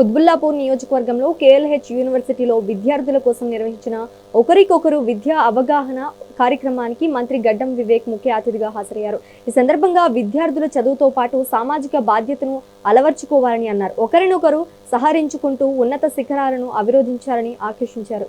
కుత్బుల్లాపూర్ నియోజకవర్గంలో కేఎల్హెచ్ యూనివర్సిటీలో విద్యార్థుల కోసం నిర్వహించిన ఒకరికొకరు విద్యా అవగాహన కార్యక్రమానికి మంత్రి గడ్డం వివేక్ ముఖ్య అతిథిగా హాజరయ్యారు. ఈ సందర్భంగా విద్యార్థుల చదువుతో పాటు సామాజిక బాధ్యతను అలవర్చుకోవాలని అన్నారు. ఒకరినొకరు సహరించుకుంటూ ఉన్నత శిఖరాలను అవిరోధించాలని ఆకర్షించారు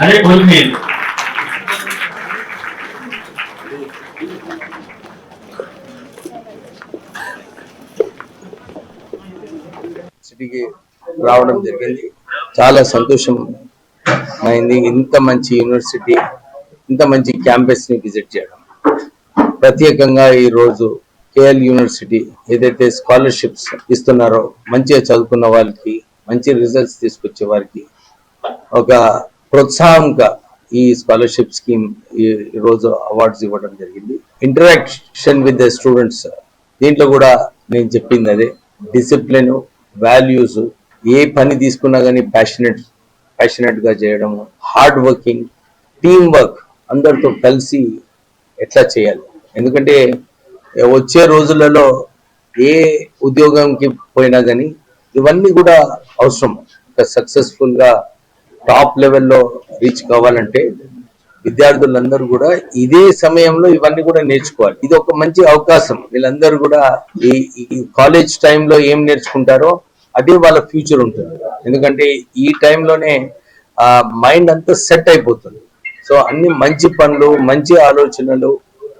అదే సిటీకి రావడం జరిగింది. చాలా సంతోషం అయింది. ఇంత మంచి యూనివర్సిటీ ఇంత మంచి క్యాంపస్ని విజిట్ చేయడం. ప్రత్యేకంగా ఈ రోజు కేఎల్ యూనివర్సిటీ ఏదైతే స్కాలర్షిప్స్ ఇస్తున్నారో మంచిగా చదువుకున్న వాళ్ళకి మంచి రిజల్ట్స్ తీసుకొచ్చే వారికి ఒక ప్రోత్సాహంగా ఈ స్కాలర్షిప్ స్కీమ్ ఈ రోజు అవార్డ్స్ ఇవ్వడం జరిగింది. ఇంటరాక్షన్ విత్ ద స్టూడెంట్స్ దీంట్లో కూడా నేను చెప్పింది అదే. డిసిప్లిన్ వాల్యూస్ ఏ పని తీసుకున్నా కానీ ప్యాషనెట్ ప్యాషనెట్గా చేయడము హార్డ్ వర్కింగ్ టీమ్ వర్క్ అందరితో కలిసి ఎట్లా చేయాలి? ఎందుకంటే వచ్చే రోజులలో ఏ ఉద్యోగంకి పోయినా కానీ ఇవన్నీ కూడా అవసరం. సక్సెస్ఫుల్గా టాప్ లెవెల్లో రీచ్ కావాలంటే విద్యార్థులందరూ కూడా ఇదే సమయంలో ఇవన్నీ కూడా నేర్చుకోవాలి. ఇది ఒక మంచి అవకాశం. వీళ్ళందరూ కూడా ఈ ఈ కాలేజ్ టైంలో ఏం నేర్చుకుంటారో అదే వాళ్ళ ఫ్యూచర్ ఉంటుంది. ఎందుకంటే ఈ టైంలోనే ఆ మైండ్ అంతా సెట్ అయిపోతుంది. సో అన్ని మంచి పనులు మంచి ఆలోచనలు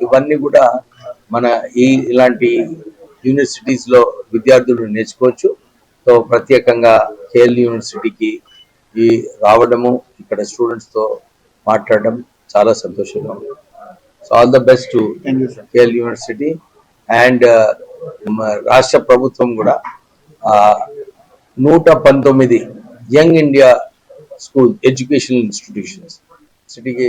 ఇవన్నీ కూడా మన ఈ ఇలాంటి యూనివర్సిటీస్లో విద్యార్థులు నేర్చుకోవచ్చు. సో ప్రత్యేకంగా కేఎల్ యూనివర్సిటీకి ఈ రావడము ఇక్కడ స్టూడెంట్స్తో మాట్లాడడం చాలా సంతోషంగా ఉంది. So all the best to KL university and రాష్ట్ర ప్రభుత్వం కూడా ఆ, నూట పంతొమ్మిది young India school educational institutions సిటీకి